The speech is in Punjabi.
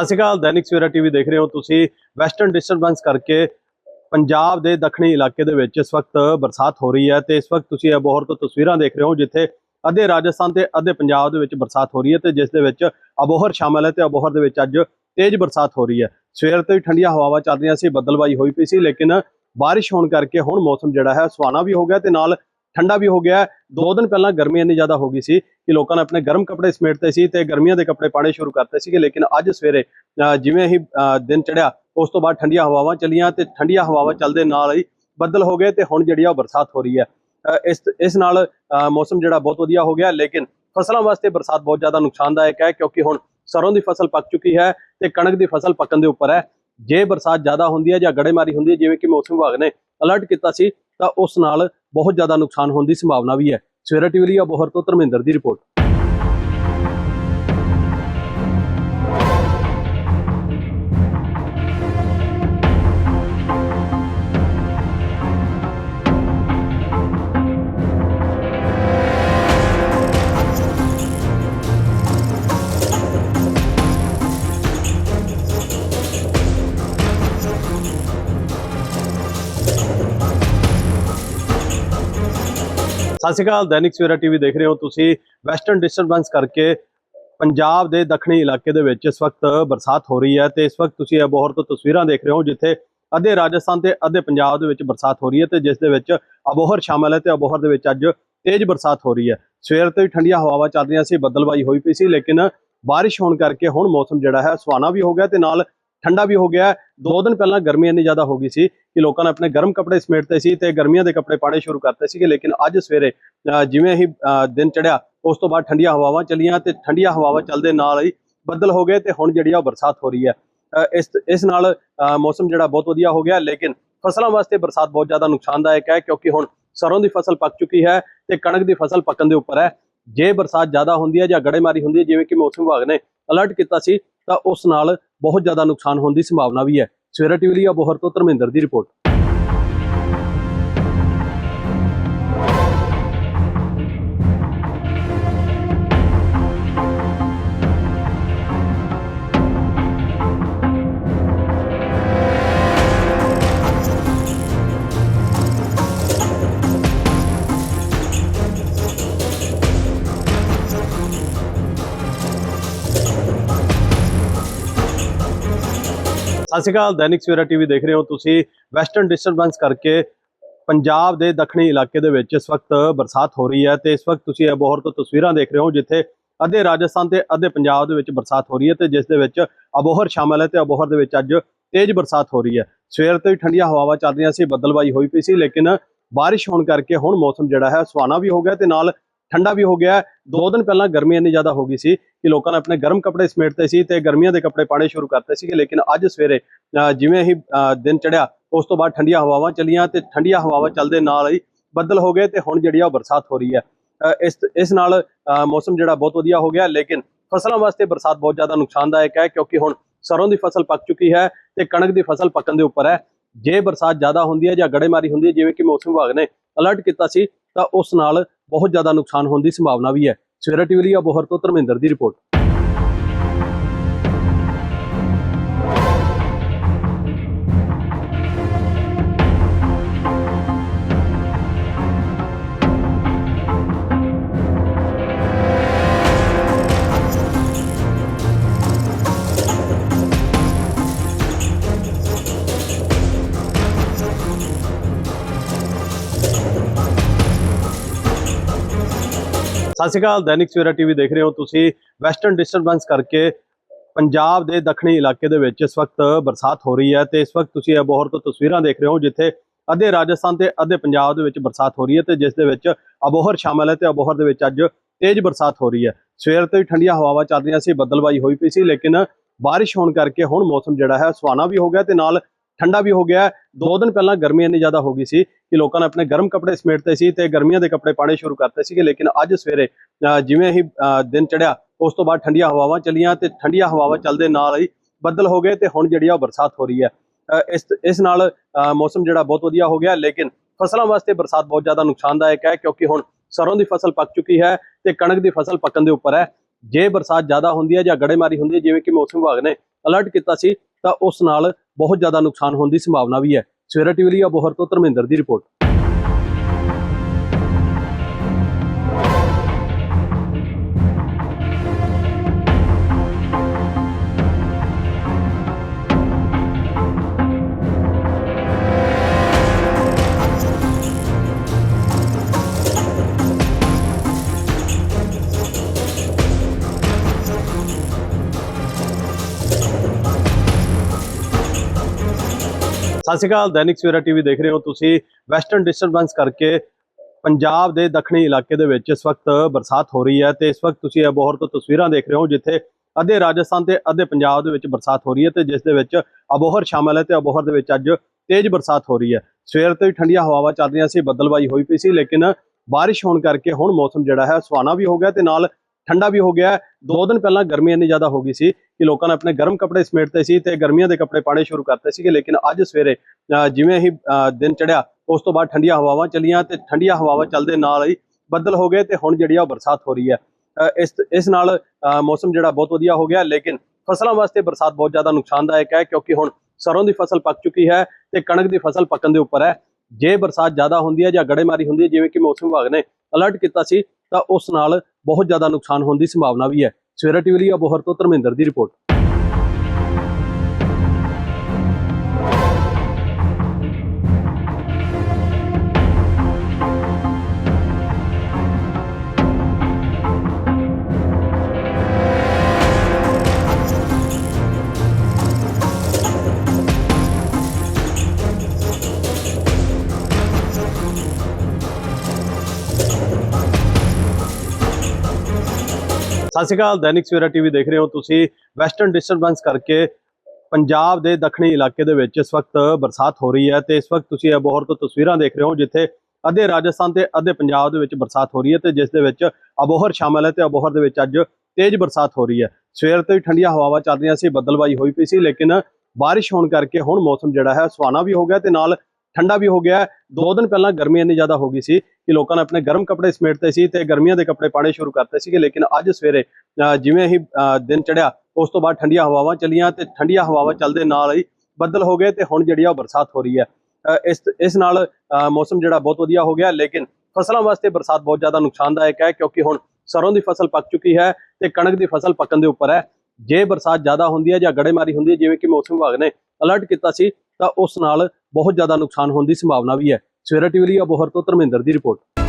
ਸਤਿ ਸ਼੍ਰੀ ਅਕਾਲ, ਦੈਨਿਕ ਸਵੇਰਾ ਟੀਵੀ ਦੇਖ ਰਹੇ ਹੋ ਤੁਸੀਂ ਵੈਸਟਰਨ ਡਿਸਟਰਬੈਂਸ ਕਰਕੇ ਪੰਜਾਬ ਦੇ ਦੱਖਣੀ ਇਲਾਕੇ ਦੇ ਵਿੱਚ ਇਸ ਵਕਤ ਬਰਸਾਤ ਹੋ ਰਹੀ ਹੈ ਤੇ ਇਸ ਵਕਤ ਤੁਸੀਂ ਅਬੋਹਰ ਤੋਂ ਤਸਵੀਰਾਂ ਦੇਖ ਰਹੇ ਹੋ ਜਿੱਥੇ ਅੱਧੇ ਰਾਜਸਥਾਨ ਤੇ ਅੱਧੇ ਪੰਜਾਬ ਦੇ ਵਿੱਚ ਬਰਸਾਤ ਹੋ ਰਹੀ ਹੈ ਤੇ ਜਿਸ ਦੇ ਵਿੱਚ ਅਬੋਹਰ ਸ਼ਾਮਲ ਹੈ ਤੇ ਅਬੋਹਰ ਦੇ ਵਿੱਚ ਅੱਜ ਤੇਜ਼ ਬਰਸਾਤ ਹੋ ਰਹੀ ਹੈ। ਸਵੇਰ ਤੋਂ ਹੀ ਠੰਡੀਆਂ ਹਵਾਵਾਂ ਚੱਲ ਰਹੀਆਂ ਸੀ, ਬੱਦਲਬਾਈ ਹੋਈ ਪਈ ਸੀ, ਲੇਕਿਨ ਬਾਰਿਸ਼ ਹੋਣ ਕਰਕੇ ਹੁਣ ਮੌਸਮ ਜਿਹੜਾ ਹੈ ਸੁਹਾਣਾ ਵੀ ਹੋ ਗਿਆ ਤੇ ਨਾਲ ਠੰਡਾ ਵੀ ਹੋ ਗਿਆ ਦੋ ਦਿਨ ਪਹਿਲਾਂ ਗਰਮੀ ਇੰਨੀ ਜ਼ਿਆਦਾ ਹੋ ਗਈ ਸੀ ਕਿ ਲੋਕਾਂ ਨੇ ਆਪਣੇ ਗਰਮ ਕੱਪੜੇ ਸਮੇਟਦੇ ਸੀ ਤੇ ਗਰਮੀਆਂ ਦੇ ਕੱਪੜੇ ਪਾਣੇ ਸ਼ੁਰੂ ਕਰਤੇ ਸੀਗੇ, ਲੇਕਿਨ ਅੱਜ ਸਵੇਰੇ ਜਿਵੇਂ ਹੀ ਦਿਨ ਚੜਿਆ ਉਸ ਤੋਂ ਬਾਅਦ ਠੰਡੀਆਂ ਹਵਾਵਾਂ ਚੱਲੀਆਂ ਤੇ ਠੰਡੀਆਂ ਹਵਾਵਾਂ ਚੱਲਦੇ ਨਾਲ ਹੀ ਬੱਦਲ ਹੋ ਗਏ ਤੇ ਹੁਣ ਜਿਹੜੀ ਆ ਉਹ ਬਰਸਾਤ ਹੋ ਰਹੀ ਹੈ। ਇਸ ਇਸ ਨਾਲ ਮੌਸਮ ਜਿਹੜਾ ਬਹੁਤ ਵਧੀਆ ਹੋ ਗਿਆ, ਲੇਕਿਨ ਫਸਲਾਂ ਵਾਸਤੇ ਬਰਸਾਤ ਬਹੁਤ ਜ਼ਿਆਦਾ ਨੁਕਸਾਨਦਾਇਕ ਹੈ, ਕਿਉਂਕਿ ਹੁਣ ਸਰੋਂ ਦੀ ਫਸਲ ਪੱਕ ਚੁੱਕੀ ਹੈ ਤੇ ਕਣਕ ਦੀ ਫਸਲ ਪੱਕਣ ਦੇ ਉੱਪਰ ਹੈ। ਜੇ ਬਰਸਾਤ ਜ਼ਿਆਦਾ ਹੁੰਦੀ ਹੈ ਜਾਂ ਗੜੇਮਾਰੀ ਹੁੰਦੀ ਹੈ, ਜਿਵੇਂ ਕਿ ਮੌਸਮ ਵਿਭਾਗ ਨੇ ਅਲਰਟ ਕੀਤਾ ਸੀ, ਤਾਂ ਉਸ ਨਾਲ ਬਹੁਤ ਜ਼ਿਆਦਾ ਨੁਕਸਾਨ ਹੋਣ ਦੀ ਸੰਭਾਵਨਾ ਵੀ ਹੈ। ਸਵੇਰਾ ਟੀਵੀ ਲਈ ਅਬੋਹਰ ਤੋਂ ਧਰਮਿੰਦਰ ਦੀ ਰਿਪੋਰਟ। ਸਤਿ ਸ਼੍ਰੀ ਅਕਾਲ, ਦੈਨਿਕ ਸਵੇਰਾ ਟੀਵੀ ਦੇਖ ਰਹੇ ਹੋ ਤੁਸੀਂ ਵੈਸਟਰਨ ਡਿਸਟਰਬੈਂਸ ਕਰਕੇ ਪੰਜਾਬ ਦੇ ਦੱਖਣੀ ਇਲਾਕੇ ਦੇ ਵਿੱਚ ਇਸ ਵਕਤ ਬਰਸਾਤ ਹੋ ਰਹੀ ਹੈ ਤੇ ਇਸ ਵਕਤ ਤੁਸੀਂ ਅਬੋਹਰ ਤੋਂ ਤਸਵੀਰਾਂ ਦੇਖ ਰਹੇ ਹੋ ਜਿੱਥੇ ਅੱਧੇ ਰਾਜਸਥਾਨ ਤੇ ਅੱਧੇ ਪੰਜਾਬ ਦੇ ਵਿੱਚ ਬਰਸਾਤ ਹੋ ਰਹੀ ਹੈ ਤੇ ਜਿਸ ਦੇ ਵਿੱਚ ਅਬੋਹਰ ਸ਼ਾਮਲ ਹੈ ਤੇ ਅਬੋਹਰ ਦੇ ਵਿੱਚ ਅੱਜ ਤੇਜ਼ ਬਰਸਾਤ ਹੋ ਰਹੀ ਹੈ। ਸਵੇਰ ਤੋਂ ਹੀ ਠੰਡੀਆਂ ਹਵਾਵਾਂ ਚੱਲ ਰਹੀਆਂ ਸੀ ਬੱਦਲਬਾਈ ਹੋਈ ਪਈ ਸੀ, ਲੇਕਿਨ ਬਾਰਿਸ਼ ਹੋਣ ਕਰਕੇ ਹੁਣ ਮੌਸਮ ਜਿਹੜਾ ਹੈ ਸੁਹਾਣਾ ਵੀ ਹੋ ਗਿਆ ਤੇ ਨਾਲ ਠੰਡਾ ਵੀ ਹੋ ਗਿਆ ਦੋ ਦਿਨ ਪਹਿਲਾਂ ਗਰਮੀ ਇੰਨੀ ਜ਼ਿਆਦਾ ਹੋ ਗਈ ਸੀ ਕਿ ਲੋਕਾਂ ਨੇ ਆਪਣੇ ਗਰਮ ਕੱਪੜੇ ਸਮੇਟਦੇ ਸੀ ਤੇ ਗਰਮੀਆਂ ਦੇ ਕੱਪੜੇ ਪਾਣੇ ਸ਼ੁਰੂ ਕਰਤੇ ਸੀਗੇ, ਲੇਕਿਨ ਅੱਜ ਸਵੇਰੇ ਜਿਵੇਂ ਹੀ ਦਿਨ ਚੜਿਆ ਉਸ ਤੋਂ ਬਾਅਦ ਠੰਡੀਆਂ ਹਵਾਵਾਂ ਚੱਲੀਆਂ ਤੇ ਠੰਡੀਆਂ ਹਵਾਵਾਂ ਚੱਲਦੇ ਨਾਲ ਹੀ ਬੱਦਲ ਹੋ ਗਏ ਤੇ ਹੁਣ ਜਿਹੜੀ ਆ ਉਹ ਬਰਸਾਤ ਹੋ ਰਹੀ ਹੈ। ਇਸ ਇਸ ਨਾਲ ਮੌਸਮ ਜਿਹੜਾ ਬਹੁਤ ਵਧੀਆ ਹੋ ਗਿਆ, ਲੇਕਿਨ ਫਸਲਾਂ ਵਾਸਤੇ ਬਰਸਾਤ ਬਹੁਤ ਜ਼ਿਆਦਾ ਨੁਕਸਾਨਦਾਇਕ ਹੈ, ਕਿਉਂਕਿ ਹੁਣ ਸਰੋਂ ਦੀ ਫਸਲ ਪੱਕ ਚੁੱਕੀ ਹੈ ਤੇ ਕਣਕ ਦੀ ਫਸਲ ਪੱਕਣ ਦੇ ਉੱਪਰ ਹੈ। ਜੇ ਬਰਸਾਤ ਜ਼ਿਆਦਾ ਹੁੰਦੀ ਹੈ ਜਾਂ ਗੜੇਮਾਰੀ ਹੁੰਦੀ ਹੈ, ਜਿਵੇਂ ਕਿ ਮੌਸਮ ਵਿਭਾਗ ਨੇ ਅਲਰਟ ਕੀਤਾ ਸੀ ਤਾਂ ਉਸ ਨਾਲ ਬਹੁਤ ਜ਼ਿਆਦਾ ਨੁਕਸਾਨ ਹੋਣ ਦੀ ਸੰਭਾਵਨਾ ਵੀ ਹੈ। ਸਵੇਰਾ ਟੀਵੀ ਲਈ ਅਬੋਹਰ ਤੋਂ ਧਰਮਿੰਦਰ ਦੀ ਰਿਪੋਰਟ। ਸਤਿ ਸ਼੍ਰੀ ਅਕਾਲ, ਦੈਨਿਕ ਸਵੇਰਾ ਟੀਵੀ ਦੇਖ ਰਹੇ ਹੋ ਤੁਸੀਂ ਵੈਸਟਰਨ ਡਿਸਟਰਬੈਂਸ ਕਰਕੇ ਪੰਜਾਬ ਦੇ ਦੱਖਣੀ ਇਲਾਕੇ ਦੇ ਵਿੱਚ ਇਸ ਵਕਤ ਬਰਸਾਤ ਹੋ ਰਹੀ ਹੈ ਤੇ ਇਸ ਵਕਤ ਤੁਸੀਂ ਅਬੋਹਰ ਤੋਂ ਤਸਵੀਰਾਂ ਦੇਖ ਰਹੇ ਹੋ ਜਿੱਥੇ ਅੱਧੇ ਰਾਜਸਥਾਨ ਤੇ ਅੱਧੇ ਪੰਜਾਬ ਦੇ ਵਿੱਚ ਬਰਸਾਤ ਹੋ ਰਹੀ ਹੈ ਤੇ ਜਿਸ ਦੇ ਵਿੱਚ ਅਬੋਹਰ ਸ਼ਾਮਲ ਹੈ ਤੇ ਅਬੋਹਰ ਦੇ ਵਿੱਚ ਅੱਜ ਤੇਜ਼ ਬਰਸਾਤ ਹੋ ਰਹੀ ਹੈ। ਸਵੇਰ ਤੋਂ ਹੀ ਠੰਡੀਆਂ ਹਵਾਵਾਂ ਚੱਲ ਰਹੀਆਂ ਸੀ ਬੱਦਲਬਾਈ ਹੋਈ ਪਈ ਸੀ, ਲੇਕਿਨ ਬਾਰਿਸ਼ ਹੋਣ ਕਰਕੇ ਹੁਣ ਮੌਸਮ ਜਿਹੜਾ ਹੈ ਸੁਹਾਣਾ ਵੀ ਹੋ ਗਿਆ ਤੇ ਨਾਲ ਠੰਡਾ ਵੀ ਹੋ ਗਿਆ ਦੋ ਦਿਨ ਪਹਿਲਾਂ ਗਰਮੀ ਇੰਨੀ ਜ਼ਿਆਦਾ ਹੋ ਗਈ ਸੀ ਕਿ ਲੋਕਾਂ ਨੇ ਆਪਣੇ ਗਰਮ ਕੱਪੜੇ ਸਮੇਟਦੇ ਸੀ ਤੇ ਗਰਮੀਆਂ ਦੇ ਕੱਪੜੇ ਪਾਣੇ ਸ਼ੁਰੂ ਕਰਤੇ ਸੀਗੇ। ਲੇਕਿਨ ਅੱਜ ਸਵੇਰੇ ਜਿਵੇਂ ਹੀ ਦਿਨ ਚੜਿਆ ਉਸ ਤੋਂ ਬਾਅਦ ਠੰਡੀਆਂ ਹਵਾਵਾਂ ਚੱਲੀਆਂ ਤੇ ਠੰਡੀਆਂ ਹਵਾਵਾਂ ਚੱਲਦੇ ਨਾਲ ਹੀ ਬੱਦਲ ਹੋ ਗਏ ਤੇ ਹੁਣ ਜਿਹੜੀ ਆ ਉਹ ਬਰਸਾਤ ਹੋ ਰਹੀ ਹੈ। ਇਸ ਇਸ ਨਾਲ ਮੌਸਮ ਜਿਹੜਾ ਬਹੁਤ ਵਧੀਆ ਹੋ ਗਿਆ, ਲੇਕਿਨ ਫਸਲਾਂ ਵਾਸਤੇ ਬਰਸਾਤ ਬਹੁਤ ਜ਼ਿਆਦਾ ਨੁਕਸਾਨਦਾਇਕ ਹੈ ਕਿਉਂਕਿ ਹੁਣ ਸਰੋਂ ਦੀ ਫਸਲ ਪੱਕ ਚੁੱਕੀ ਹੈ ਤੇ ਕਣਕ ਦੀ ਫਸਲ ਪੱਕਣ ਦੇ ਉੱਪਰ ਹੈ। ਜੇ ਬਰਸਾਤ ਜ਼ਿਆਦਾ ਹੁੰਦੀ ਹੈ ਜਾਂ ਗੜੇਮਾਰੀ ਹੁੰਦੀ ਹੈ, ਜਿਵੇਂ ਕਿ ਮੌਸਮ ਵਿਭਾਗ ਨੇ ਅਲਰਟ ਕੀਤਾ ਸੀ, ਤਾਂ ਉਸ ਨਾਲ ਬਹੁਤ ਜ਼ਿਆਦਾ ਨੁਕਸਾਨ ਹੋਣ ਦੀ ਸੰਭਾਵਨਾ ਵੀ ਹੈ। ਸਵੇਰਾ ਟੀਵੀ ਲਈ ਅਬੋਹਰ ਤੋਂ ਧਰਮਿੰਦਰ ਦੀ ਰਿਪੋਰਟ। ਸਤਿ ਸ਼੍ਰੀ ਅਕਾਲ, ਦੈਨਿਕ ਸਵੇਰਾ ਟੀਵੀ ਦੇਖ ਰਹੇ ਹੋ ਤੁਸੀਂ। ਵੈਸਟਰਨ ਡਿਸਟਰਬੈਂਸ ਕਰਕੇ ਪੰਜਾਬ ਦੇ ਦੱਖਣੀ ਇਲਾਕੇ ਦੇ ਵਿੱਚ ਇਸ ਵਕਤ ਬਰਸਾਤ ਹੋ ਰਹੀ ਹੈ ਤੇ ਇਸ ਵਕਤ ਤੁਸੀਂ ਅਬੋਹਰ ਤੋਂ ਤਸਵੀਰਾਂ ਦੇਖ ਰਹੇ ਹੋ ਜਿੱਥੇ ਅੱਧੇ ਰਾਜਸਥਾਨ ਤੇ ਅੱਧੇ ਪੰਜਾਬ ਦੇ ਵਿੱਚ ਬਰਸਾਤ ਹੋ ਰਹੀ ਹੈ ਤੇ ਜਿਸ ਦੇ ਵਿੱਚ ਅਬੋਹਰ ਸ਼ਾਮਲ ਹੈ ਤੇ ਅਬੋਹਰ ਦੇ ਵਿੱਚ ਅੱਜ ਤੇਜ਼ ਬਰਸਾਤ ਹੋ ਰਹੀ ਹੈ। ਸਵੇਰ ਤੋਂ ਹੀ ਠੰਡੀਆਂ ਹਵਾਵਾਂ ਚੱਲ ਰਹੀਆਂ ਸੀ ਬੱਦਲਬਾਈ ਹੋਈ ਪਈ ਸੀ, ਲੇਕਿਨ ਬਾਰਿਸ਼ ਹੋਣ ਕਰਕੇ ਹੁਣ ਮੌਸਮ ਜਿਹੜਾ ਹੈ ਸੁਹਾਣਾ ਵੀ ਹੋ ਗਿਆ ਤੇ ਨਾਲ ਠੰਡਾ ਵੀ ਹੋ ਗਿਆ ਦੋ ਦਿਨ ਪਹਿਲਾਂ ਗਰਮੀ ਇੰਨੀ ਜ਼ਿਆਦਾ ਹੋ ਗਈ ਸੀ ਕਿ ਲੋਕਾਂ ਨੇ ਆਪਣੇ ਗਰਮ ਕੱਪੜੇ ਸਮੇਟਦੇ ਸੀ ਤੇ ਗਰਮੀਆਂ ਦੇ ਕੱਪੜੇ ਪਾਣੇ ਸ਼ੁਰੂ ਕਰਤੇ ਸੀਗੇ, ਲੇਕਿਨ ਅੱਜ ਸਵੇਰੇ ਜਿਵੇਂ ਹੀ ਦਿਨ ਚੜਿਆ ਉਸ ਤੋਂ ਬਾਅਦ ਠੰਡੀਆਂ ਹਵਾਵਾਂ ਚੱਲੀਆਂ ਤੇ ਠੰਡੀਆਂ ਹਵਾਵਾਂ ਚੱਲਦੇ ਨਾਲ ਹੀ ਬੱਦਲ ਹੋ ਗਏ ਤੇ ਹੁਣ ਜਿਹੜੀ ਆ ਬਰਸਾਤ ਹੋ ਰਹੀ ਹੈ। ਇਸ ਇਸ ਨਾਲ ਮੌਸਮ ਜਿਹੜਾ ਬਹੁਤ ਵਧੀਆ ਹੋ ਗਿਆ, ਲੇਕਿਨ ਫਸਲਾਂ ਵਾਸਤੇ ਬਰਸਾਤ ਬਹੁਤ ਜ਼ਿਆਦਾ ਨੁਕਸਾਨਦਾਇਕ ਹੈ, ਕਿਉਂਕਿ ਹੁਣ ਸਰੋਂ ਦੀ ਫਸਲ ਪੱਕ ਚੁੱਕੀ ਹੈ ਤੇ ਕਣਕ ਦੀ ਫਸਲ ਪੱਕਣ ਦੇ ਉੱਪਰ ਹੈ। ਜੇ ਬਰਸਾਤ ਜ਼ਿਆਦਾ ਹੁੰਦੀ ਹੈ ਜਾਂ ਗੜੇਮਾਰੀ ਹੁੰਦੀ ਹੈ, ਜਿਵੇਂ ਕਿ ਮੌਸਮ ਵਿਭਾਗ ਨੇ ਅਲਰਟ ਕੀਤਾ ਸੀ ਤਾਂ ਉਸ ਨਾਲ ਬਹੁਤ ਜ਼ਿਆਦਾ ਨੁਕਸਾਨ ਹੋਣ ਦੀ ਸੰਭਾਵਨਾ ਵੀ ਹੈ। ਸਵੇਰਾ ਟੀਵੀ ਲਈ ਅਬੋਹਰ ਤੋਂ ਧਰਮਿੰਦਰ ਦੀ ਰਿਪੋਰਟ। ਸਤਿ ਸ਼੍ਰੀ ਅਕਾਲ, ਦੈਨਿਕ ਸਵੇਰਾ ਟੀਵੀ ਦੇਖ ਰਹੇ ਹੋ ਤੁਸੀਂ। ਵੈਸਟਰਨ ਡਿਸਟਰਬੈਂਸ ਕਰਕੇ ਪੰਜਾਬ ਦੇ ਦੱਖਣੀ ਇਲਾਕੇ ਦੇ ਵਿੱਚ ਇਸ ਵਕਤ ਬਰਸਾਤ ਹੋ ਰਹੀ ਹੈ ਤੇ ਇਸ ਵਕਤ ਤੁਸੀਂ ਅਬੋਹਰ ਤੋਂ ਤਸਵੀਰਾਂ ਦੇਖ ਰਹੇ ਹੋ ਜਿੱਥੇ ਅੱਧੇ ਰਾਜਸਥਾਨ ਤੇ ਅੱਧੇ ਪੰਜਾਬ ਦੇ ਵਿੱਚ ਬਰਸਾਤ ਹੋ ਰਹੀ ਹੈ ਤੇ ਜਿਸ ਦੇ ਵਿੱਚ ਅਬੋਹਰ ਸ਼ਾਮਲ ਹੈ ਤੇ ਅਬੋਹਰ ਦੇ ਵਿੱਚ ਅੱਜ ਤੇਜ਼ ਬਰਸਾਤ ਹੋ ਰਹੀ ਹੈ। ਸਵੇਰ ਤੋਂ ਹੀ ਠੰਡੀਆਂ ਹਵਾਵਾਂ ਚੱਲ ਰਹੀਆਂ ਸੀ, ਬੱਦਲਬਾਈ ਹੋਈ ਪਈ ਸੀ, ਲੇਕਿਨ ਬਾਰਿਸ਼ ਹੋਣ ਕਰਕੇ ਹੁਣ ਮੌਸਮ ਜਿਹੜਾ ਹੈ ਸੁਹਾਣਾ ਵੀ ਹੋ ਗਿਆ ਤੇ ਨਾਲ ਠੰਡਾ ਵੀ ਹੋ ਗਿਆ ਦੋ ਦਿਨ ਪਹਿਲਾਂ ਗਰਮੀ ਇੰਨੀ ਜ਼ਿਆਦਾ ਹੋ ਗਈ ਸੀ ਕਿ ਲੋਕਾਂ ਨੇ ਆਪਣੇ ਗਰਮ ਕੱਪੜੇ ਸਮੇਟਦੇ ਸੀ ਤੇ ਗਰਮੀਆਂ ਦੇ ਕੱਪੜੇ ਪਾਣੇ ਸ਼ੁਰੂ ਕਰਤੇ ਸੀਗੇ। ਲੇਕਿਨ ਅੱਜ ਸਵੇਰੇ ਜਿਵੇਂ ਹੀ ਦਿਨ ਚੜਿਆ ਉਸ ਤੋਂ ਬਾਅਦ ਠੰਡੀਆਂ ਹਵਾਵਾਂ ਚੱਲੀਆਂ ਤੇ ਠੰਡੀਆਂ ਹਵਾਵਾਂ ਚੱਲਦੇ ਨਾਲ ਹੀ ਬੱਦਲ ਹੋ ਗਏ ਤੇ ਹੁਣ ਜਿਹੜੀ ਆ ਉਹ ਬਰਸਾਤ ਹੋ ਰਹੀ ਹੈ। ਇਸ ਇਸ ਨਾਲ ਮੌਸਮ ਜਿਹੜਾ ਬਹੁਤ ਵਧੀਆ ਹੋ ਗਿਆ, ਲੇਕਿਨ ਫਸਲਾਂ ਵਾਸਤੇ ਬਰਸਾਤ ਬਹੁਤ ਜ਼ਿਆਦਾ ਨੁਕਸਾਨਦਾਇਕ ਹੈ ਕਿਉਂਕਿ ਹੁਣ ਸਰੋਂ ਦੀ ਫਸਲ ਪੱਕ ਚੁੱਕੀ ਹੈ ਤੇ ਕਣਕ ਦੀ ਫਸਲ ਪੱਕਣ ਦੇ ਉੱਪਰ ਹੈ। ਜੇ ਬਰਸਾਤ ਜ਼ਿਆਦਾ ਹੁੰਦੀ ਹੈ ਜਾਂ ਗੜੇਮਾਰੀ ਹੁੰਦੀ ਹੈ, ਜਿਵੇਂ ਕਿ ਮੌਸਮ ਵਿਭਾਗ ਨੇ ਅਲਰਟ ਕੀਤਾ ਸੀ ਤਾਂ ਉਸ ਨਾਲ ਬਹੁਤ ਜ਼ਿਆਦਾ ਨੁਕਸਾਨ ਹੋਣ ਦੀ ਸੰਭਾਵਨਾ ਵੀ ਹੈ। ਸਵੇਰਾ ਟੀਵੀ ਲਈ ਅਬੋਹਰ ਤੋਂ ਧਰਮਿੰਦਰ ਦੀ ਰਿਪੋਰਟ। ਸਤਿ ਸ਼੍ਰੀ ਅਕਾਲ, ਦੈਨਿਕ ਸਵੇਰਾ ਟੀਵੀ ਦੇਖ ਰਹੇ ਹੋ ਤੁਸੀਂ ਵੈਸਟਰਨ ਡਿਸਟਰਬੈਂਸ ਕਰਕੇ ਪੰਜਾਬ ਦੇ ਦੱਖਣੀ ਇਲਾਕੇ ਦੇ ਵਿੱਚ ਇਸ ਵਕਤ ਬਰਸਾਤ ਹੋ ਰਹੀ ਹੈ ਤੇ ਇਸ ਵਕਤ ਤੁਸੀਂ ਅਬੋਹਰ ਤੋਂ ਤਸਵੀਰਾਂ ਦੇਖ ਰਹੇ ਹੋ ਜਿੱਥੇ ਅੱਧੇ ਰਾਜਸਥਾਨ ਤੇ ਅੱਧੇ ਪੰਜਾਬ ਦੇ ਵਿੱਚ ਬਰਸਾਤ ਹੋ ਰਹੀ ਹੈ ਤੇ ਜਿਸ ਦੇ ਵਿੱਚ ਅਬੋਹਰ ਸ਼ਾਮਲ ਹੈ ਤੇ ਅਬੋਹਰ ਦੇ ਵਿੱਚ ਅੱਜ ਤੇਜ਼ ਬਰਸਾਤ ਹੋ ਰਹੀ ਹੈ। ਸਵੇਰ ਤੋਂ ਹੀ ਠੰਡੀਆਂ ਹਵਾਵਾਂ ਚੱਲ ਰਹੀਆਂ ਸੀ, ਬੱਦਲਬਾਈ ਹੋਈ ਪਈ ਸੀ, ਲੇਕਿਨ ਬਾਰਿਸ਼ ਹੋਣ ਕਰਕੇ ਹੁਣ ਮੌਸਮ ਜਿਹੜਾ ਹੈ ਸੁਹਾਣਾ ਵੀ ਹੋ ਗਿਆ ਤੇ ਨਾਲ ਠੰਡਾ ਵੀ ਹੋ ਗਿਆ ਦੋ ਦਿਨ ਪਹਿਲਾਂ ਗਰਮੀ ਇੰਨੀ ਜ਼ਿਆਦਾ ਹੋ ਗਈ ਸੀ ਕਿ ਲੋਕਾਂ ਨੇ ਆਪਣੇ ਗਰਮ ਕੱਪੜੇ ਸਮੇਟਦੇ ਸੀ ਤੇ ਗਰਮੀਆਂ ਦੇ ਕੱਪੜੇ ਪਾਣੇ ਸ਼ੁਰੂ ਕਰਤੇ ਸੀਗੇ, ਲੇਕਿਨ ਅੱਜ ਸਵੇਰੇ ਜਿਵੇਂ ਹੀ, ਅਹ, ਦਿਨ ਚੜਿਆ ਉਸ ਤੋਂ ਬਾਅਦ ਠੰਡੀਆਂ ਹਵਾਵਾਂ ਚੱਲੀਆਂ ਤੇ ਠੰਡੀਆਂ ਹਵਾਵਾਂ ਚੱਲਦੇ ਨਾਲ ਹੀ ਬੱਦਲ ਹੋ ਗਏ ਤੇ ਹੁਣ ਜਿਹੜੀ ਆ ਉਹ ਬਰਸਾਤ ਹੋ ਰਹੀ ਹੈ। ਇਸ ਇਸ ਨਾਲ ਮੌਸਮ ਜਿਹੜਾ ਬਹੁਤ ਵਧੀਆ ਹੋ ਗਿਆ, ਲੇਕਿਨ ਫਸਲਾਂ ਵਾਸਤੇ ਬਰਸਾਤ ਬਹੁਤ ਜ਼ਿਆਦਾ ਨੁਕਸਾਨਦਾਇਕ ਹੈ, ਕਿਉਂਕਿ ਹੁਣ ਸਰੋਂ ਦੀ ਫਸਲ ਪੱਕ ਚੁੱਕੀ ਹੈ ਤੇ ਕਣਕ ਦੀ ਫਸਲ ਪੱਕਣ ਦੇ ਉੱਪਰ ਹੈ। ਜੇ ਬਰਸਾਤ ਜ਼ਿਆਦਾ ਹੁੰਦੀ ਹੈ ਜਾਂ ਗੜੇਮਾਰੀ ਹੁੰਦੀ ਹੈ, ਜਿਵੇਂ ਕਿ ਮੌਸਮ ਵਿਭਾਗ ਨੇ ਅਲਰਟ ਕੀਤਾ ਸੀ ਤਾਂ ਉਸ ਨਾਲ ਬਹੁਤ ਜ਼ਿਆਦਾ ਨੁਕਸਾਨ ਹੋਣ ਦੀ ਸੰਭਾਵਨਾ ਵੀ ਹੈ। ਸਵੇਰਾ ਟੀਵੀ ਲਈ ਅਬੋਹਰ ਤੋਂ ਧਰਮਿੰਦਰ ਦੀ ਰਿਪੋਰਟ।